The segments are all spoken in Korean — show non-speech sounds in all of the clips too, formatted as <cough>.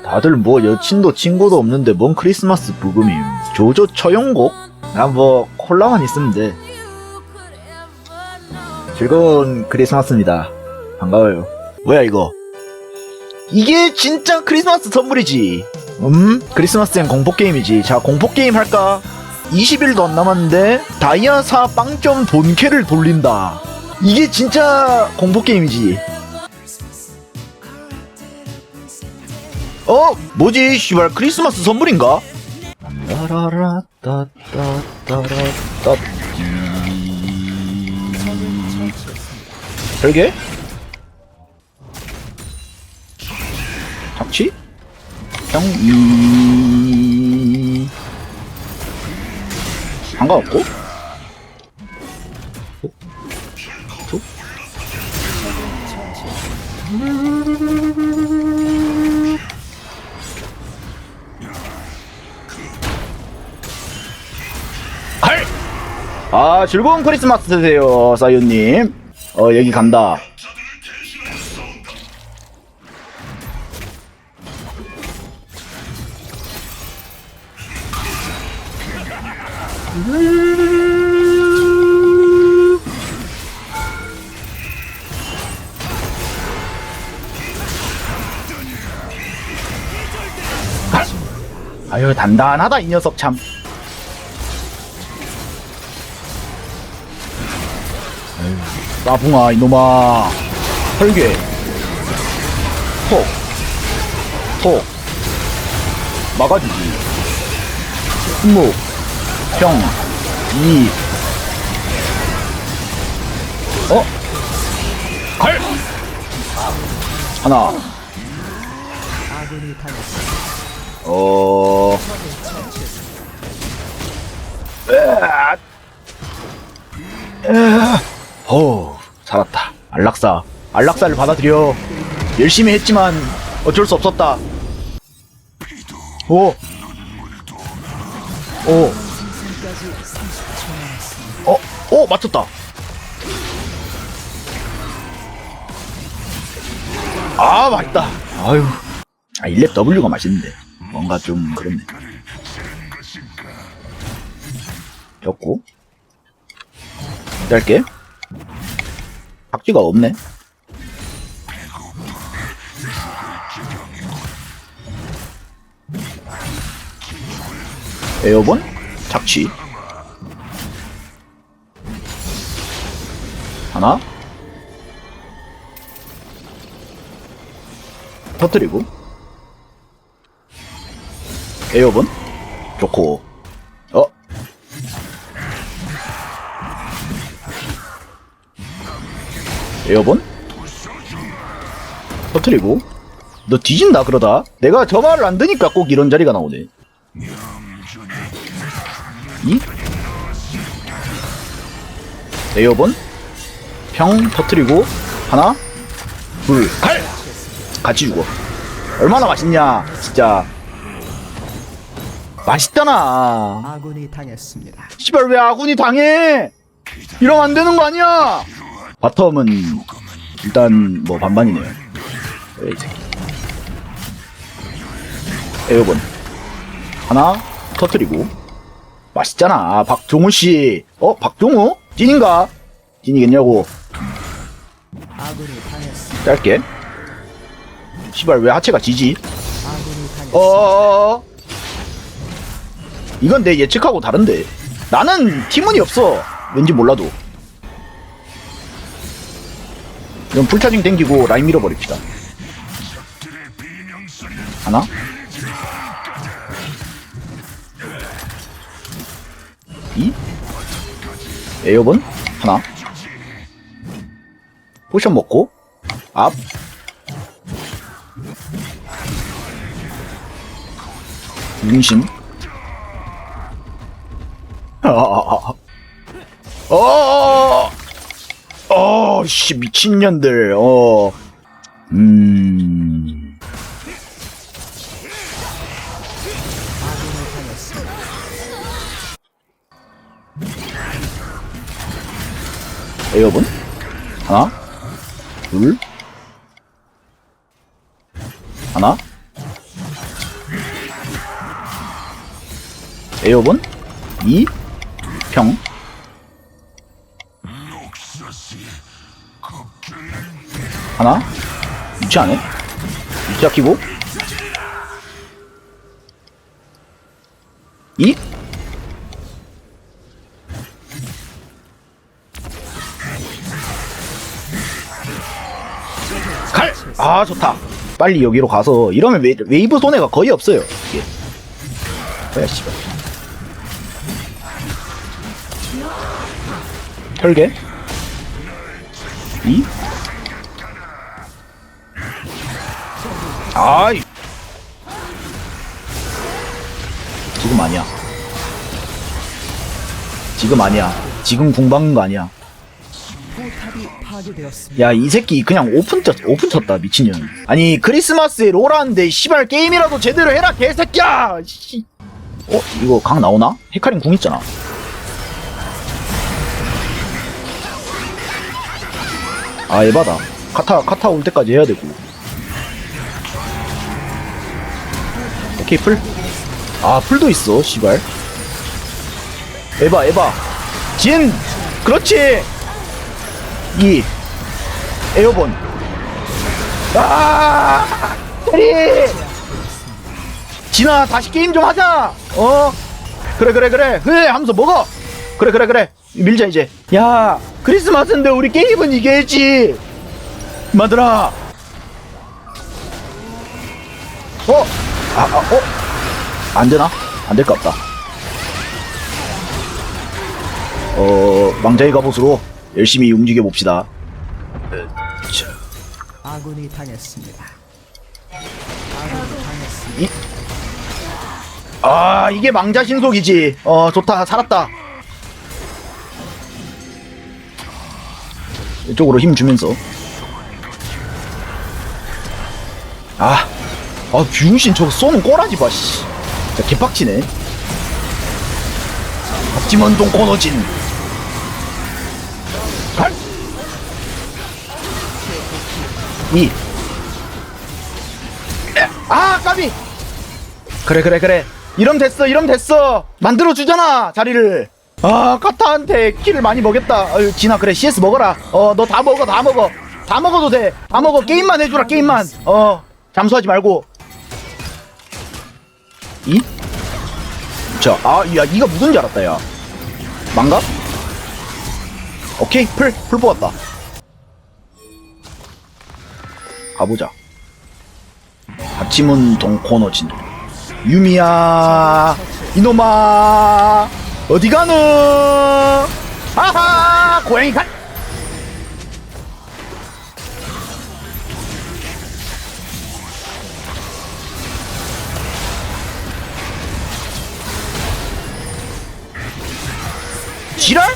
다들 뭐 여친도 친구도 없는데 뭔 크리스마스 부금임. 조조 처용곡? 난 뭐 콜라만 있으면 돼. 즐거운 크리스마스입니다. 반가워요. 뭐야 이거? 이게 진짜 크리스마스 선물이지. 음? 크리스마스엔 공포 게임이지. 자, 공포 게임 할까? 20일도 안 남았는데 다이아사 빵점 본캐를 돌린다. 이게 진짜 공포 게임이지. 어? 뭐지? 씨발 크리스마스 선물인가? 따라라 따따 따라 따 별개? 착취? 경이 상관없고? 어? 어? 아 즐거운 크리스마스 되세요 사유님. 어 여기 간다. 아유 단단하다 이 녀석 참 나붕아 이놈아 혈괴 톡 톡. 막아주지 승목 평 이. 어? 갈! 하나 어... 으아! 으아! 어, 살았다. 안락사. 안락사를 받아들여. 열심히 했지만 어쩔 수 없었다. 오. 오. 어, 오, 맞췄다. 아, 맛있다. 아유. 아, 1렙 W가 맛있는데. 뭔가 좀 그렇네. 졌고. 짧게. 박쥐가 없네. 에어본? 착취. 하나. 터뜨리고. 에어본? 좋고. 에어본? 터트리고. 너 뒤진다 그러다. 내가 저 말을 안 드니까 꼭 이런 자리가 나오네. 이? 에어본? 평 터트리고. 하나 둘칼 같이 죽어. 얼마나 맛있냐 진짜. 맛있잖아 아군이 당했습니다. 씨발 왜 아군이 당해? 이러면 안 되는 거 아니야 바텀은 일단 뭐 반반이네요 에이 새끼 에어본 하나 터트리고 맛있잖아 박종우 씨 어? 박종우? 찐인가? 찐이겠냐고. 짧게 씨발 왜 하체가 지지? 아군이 당했습니다. 어어어어 이건 내 예측하고 다른데 나는 팀원이 없어 왠지 몰라도 이건 풀차징 땡기고 라인 밀어버립시다. 하나? 이? 에어본? 하나? 포션 먹고? 앞? 윤신? <laughs> 어, 어, 어, 어씨 미친년들 어 음. 에어분 하나? 둘? 하나? 에어분 이? 평? 하나? 유치 안 해 유치 아끼고 2 갈! 아 좋다. 빨리 여기로 가서 이러면 웨, 웨이브 손해가 거의 없어요. 이게. 뭐야 씨발. 혈계 2 아이. 지금 아니야. 지금 아니야. 지금 궁 박는 거 아니야. 포탑이 파괴되었습니다. 야 이 새끼 그냥 오픈 쳤 오픈 쳤다 미친년. 아니 크리스마스에 롤하는데 씨발 게임이라도 제대로 해라 개새끼야! 씨. 어 이거 강 나오나? 헤카림 궁 있잖아. 아 에바다. 카타 카타 올 때까지 해야 되고 오케이 풀 아 풀도 있어 씨발. 에바 에바. 진! 그렇지! 이. 에어본. 아! 테리! 진아 다시 게임 좀 하자! 어? 그래 그래 그래. 그래 하면서 먹어! 그래 그래 그래. 밀자 이제. 야 크리스마스인데 우리 게임은 이겨야지. 마들아 어? 아, 아, 어? 안 되나? 안 될 것 같다. 어, 망자의 갑옷으로 열심히 움직여 봅시다. 아군이 당했습니다. 아군이 당했습니다. 아, 이게 망자 신속이지. 어, 좋다. 살았다. 이쪽으로 힘 주면서. 아, 아, 병신 저거 쏘는 꼬라지 봐, 씨. 자, 개빡치네. 박지먼동 코너진. 갈! 이. 에, 아, 까비! 그래 그래 그래 이러면 됐어 이러면 됐어 만들어 주잖아 자리를 아 카타한테 키를 많이 먹였다 아유 진아 그래 CS 먹어라 어 너 다 먹어 다 먹어 다 먹어도 돼 다 먹어 게임만 해주라 게임만 어 잠수하지 말고 이? 자 아 야 이가 무슨 줄 알았다 야. 망갑? 오케이 풀 풀 뽑았다. 가보자. 아침은 동코너진 유미야 이놈아 어디 가노? 아하 고양이 갈 지랄?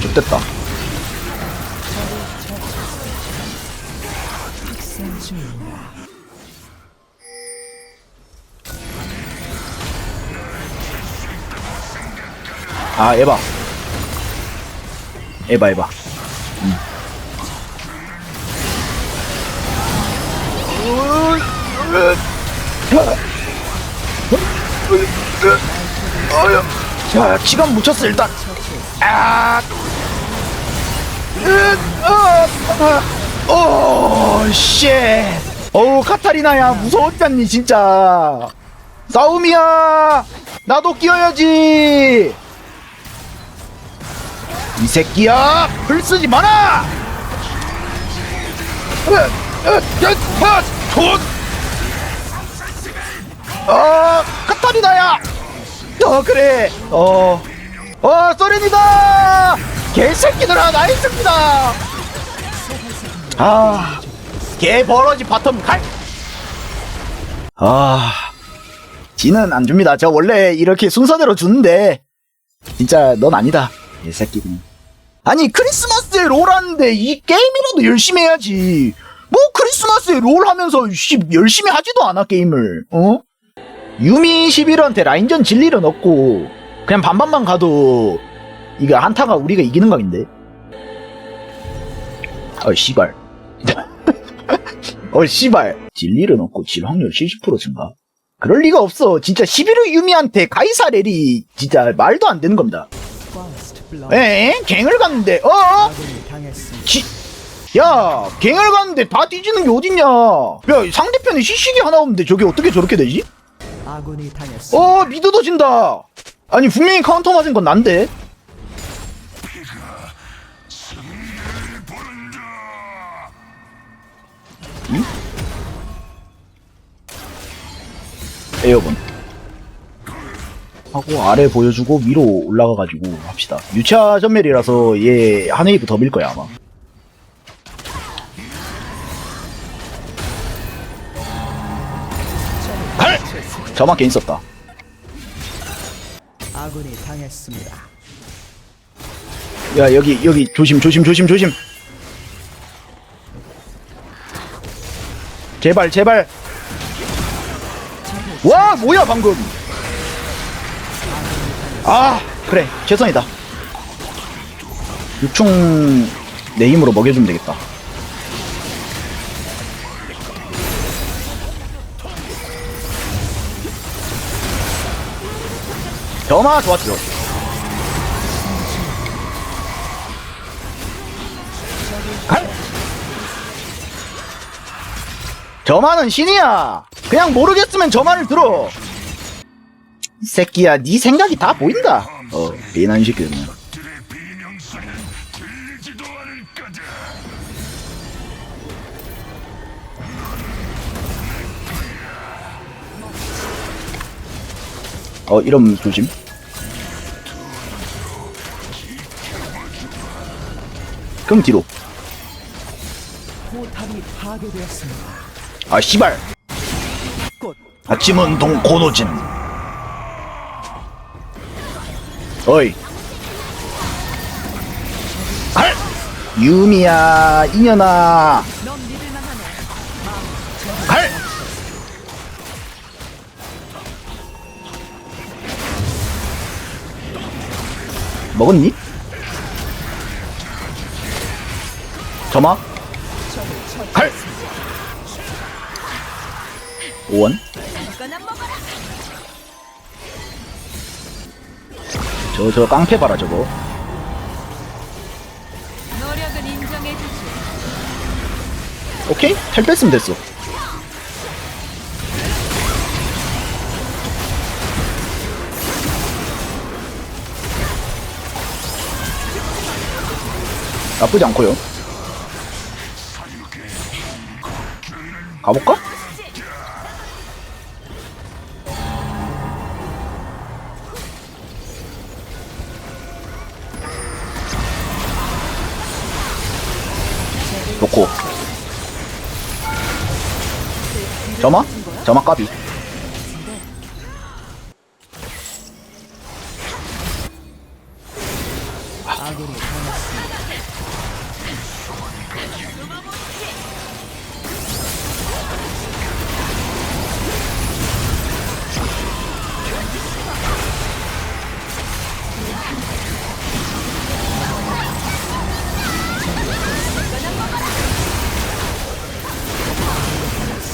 좋됐다 아 에바 에바 에바 음. 자 시간 묻혔어 일단 아 오, 쉣. 어우, 카타리나야, 무서웠지 않니, 진짜. 싸움이야! 나도 끼어야지! 이 새끼야! 풀 쓰지 마라! 돈! 어, 카타리나야! 어, 그래. 어, 어, 소렌이다! 개새끼들아, 나이스입니다! 아, 개 버러지 바텀 갈! 아, 지는 안 줍니다. 저 원래 이렇게 순서대로 주는데, 진짜 넌 아니다. 개새끼군. 아니, 크리스마스에 롤 하는데 이 게임이라도 열심히 해야지. 뭐 크리스마스에 롤 하면서 씨, 열심히 하지도 않아, 게임을. 어? 유미 11호한테 라인전 질 일은 없고 그냥 반반만 가도 이거 한타가 우리가 이기는 각인데 어 씨발 <laughs> 어 씨발 질 일은 없고 질 확률 70% 증가 그럴 리가 없어 진짜 11호 유미한테 가이사 렐이 진짜 말도 안 되는 겁니다. 에 갱을 갔는데 어? 지... 야 갱을 갔는데 다 뒤지는 게 어딨냐 야 상대편에 시식이 하나 없는데 저게 어떻게 저렇게 되지? 아군이 당했습니다. 어 미드도 진다 아니 분명히 카운터 맞은 건 난데 응? 에어본 하고 아래 보여주고 위로 올라가가지고 합시다. 유차 전멸이라서 얘 한웨이브 더 밀 거야 아마. 할! 저만 괜히 썼다. 아군이 당했습니다. 야 여기 여기 조심 조심 조심 조심. 제발 제발. 와 뭐야 방금 아 그래 최선이다 육총 내 힘으로 먹여주면 되겠다 점화 좋았죠 갈! 저만은 신이야. 그냥 모르겠으면 저만을 들어. 이 새끼야, 네 생각이 다 보인다. 어, 비난 시키는. 어, 이러면 조심. 그럼 뒤로. 아, 씨발. 꽃 아침은 동 고노진. 어이. 알! 유미야, 이년아. 갈! 먹었니? 점아? 갈! 오원? 저, 저 깡패 봐라, 저거. 노력은 인정해주지. 오케이? 텔 뺐으면 됐어. 나쁘지 않고요. 가볼까? 점화? 점화 까비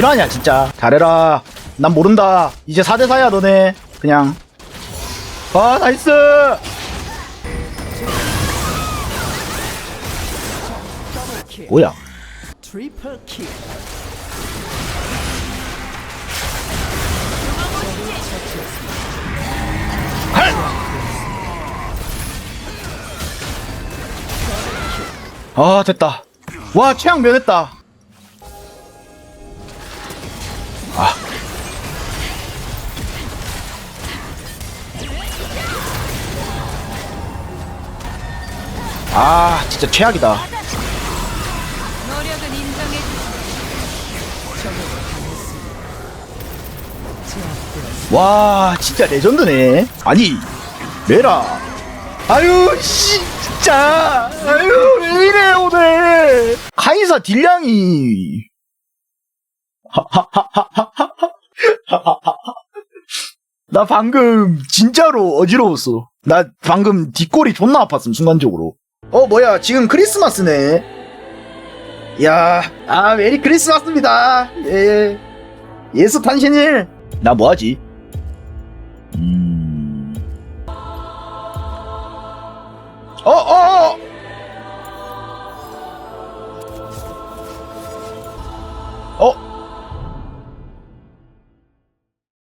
실화냐 진짜. 잘해라. 난 모른다. 이제 4대4야 너네. 그냥. 아 나이스! 킬. 뭐야! 아 됐다. 와 최악 면했다 아, 진짜 최악이다. 노력은. 와, 진짜 레전드네. 아니, 메라. 아유, 씨, 진짜. 아유, 왜 이래, 오늘. 카이사 딜량이. <laughs> 나 방금 진짜로 어지러웠어. 나 방금 뒷골이 존나 아팠음 순간적으로. 어 뭐야 지금 크리스마스네. 야, 아 메리 크리스마스입니다. 예, 예수 탄신일. 나 뭐하지? 음. 어, 어, 어,